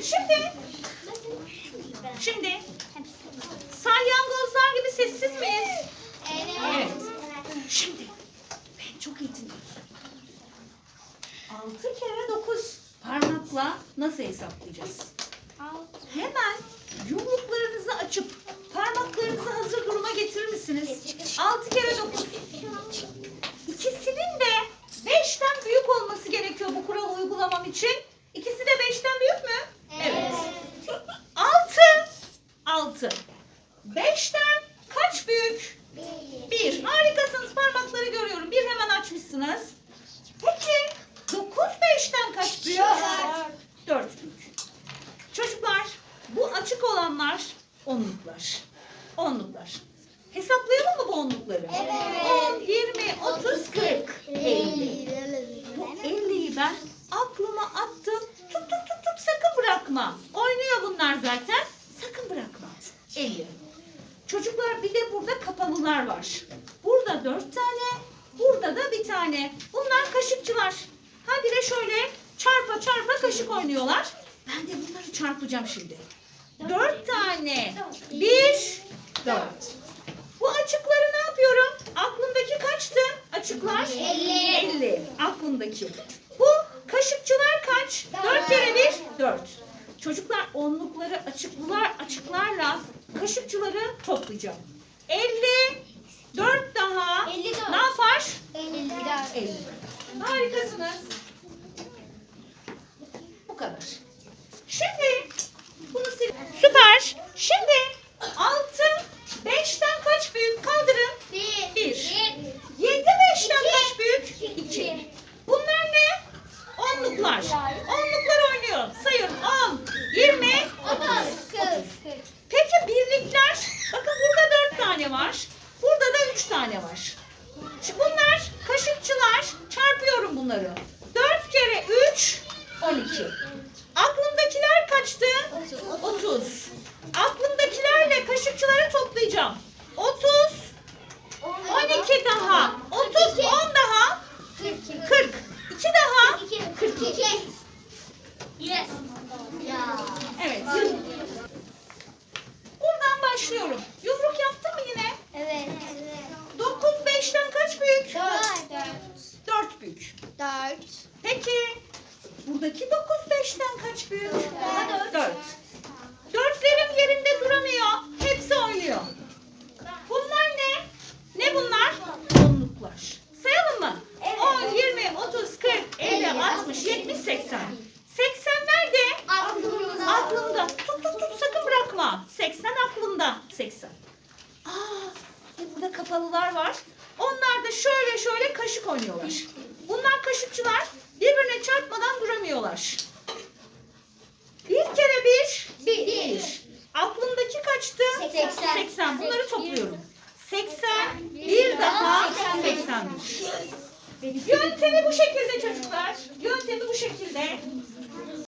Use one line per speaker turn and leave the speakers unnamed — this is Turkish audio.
Evet şimdi şimdi salyangozlar gibi sessiz miyiz? Evet. Şimdi ben çok iyi dinliyorum. Altı kere dokuz parmakla nasıl hesaplayacağız? Hemen yumruklarınızı açıp parmaklarınızı hazır duruma getirir misiniz? Altı kere dokuz. İkisinin de beşten büyük olması gerekiyor bu kuralı uygulamam için. İkisi de beşten büyük mü? Evet. Altı. Altı. Beşten kaç büyük? Bir. Harikasınız. Parmakları görüyorum. Bir hemen açmışsınız. Peki dokuz beşten kaç büyük? Dört büyük. Çocuklar bu açık olanlar onluklar. Onluklar. Hesaplayalım mı bu onlukları?
Evet.
10, 20, 30, 40, 50. Bu 50'yi ben aklıma attım. Tut tut tut tut sakın bırakma. Oynuyor bunlar zaten. Sakın bırakma. 50. Çocuklar bir de burada kapalılar var. Burada dört tane, burada da bir tane. Bunlar kaşıkçılar. Ha bir de şöyle çarpa çarpa kaşık oynuyorlar. Ben de bunları çarpacağım şimdi. Dört tane. Bir, dört. Bu açıkları ne yapıyorum? Aklımdaki kaçtı? Açıklar?
Elli.
50. Aklımdaki. Bu kaşıkçılar kaç? Dört kere bir, dört. Çocuklar onlukları açıklılar açıklarla kaşıkçıları toplayacağım. 50, 4 daha.
54.
Ne yapar?
54.
50. Harikasınız. Bu kadar. Şimdi. Süper. Şimdi 6, 5'ten kaç büyük? Kaldırın.
Bir.
Bir. 7 5'ten kaç büyük? 2. Bunlar ne? Onluklar. Onluklar oynuyor. Sayın 10, 20, 30.
30.
Peki birlikler? Bakın burada 4 tane var. Burada da 3 tane var. Bunlar kaşıkçılar. Çarpıyorum bunları. 4 kere 3, 12. Aklımdakiler kaçtı? 30. Aklımdakilerle kaşıkçıları toplayacağım. 30, 12 daha. 30, 10 daha. 40. 2 daha. 42.
Yes.
Evet. Buradan başlıyorum. Yumruk yaptın mı yine?
Evet.
9 5'ten kaç büyük?
Dört.
4 büyük.
Dört.
Peki buradaki 9 5'ten kaç büyük?
Dört.
4. Duramıyor. Hepsi oynuyor. Bunlar ne? Ne bunlar? Onluklar. Sayalım mı?
Evet.
10, 20, 30, 40, 50, 60, 70, 80. 80 nerede?
Aklımda.
Aklımda. Tut tut tut sakın bırakma. 80 aklımda. 80. Aa, e burada kapalılar var. Onlar da şöyle şöyle kaşık oynuyorlar. Bunlar kaşıkçılar. Birbirine çarpmadan duramıyorlar. Bir kere.
Bir.
Bir. Aklımdaki kaçtı?
80.
80. Bunları topluyorum. 80. Bir daha 81. Yöntemi bu şekilde çocuklar. Yöntemi bu şekilde.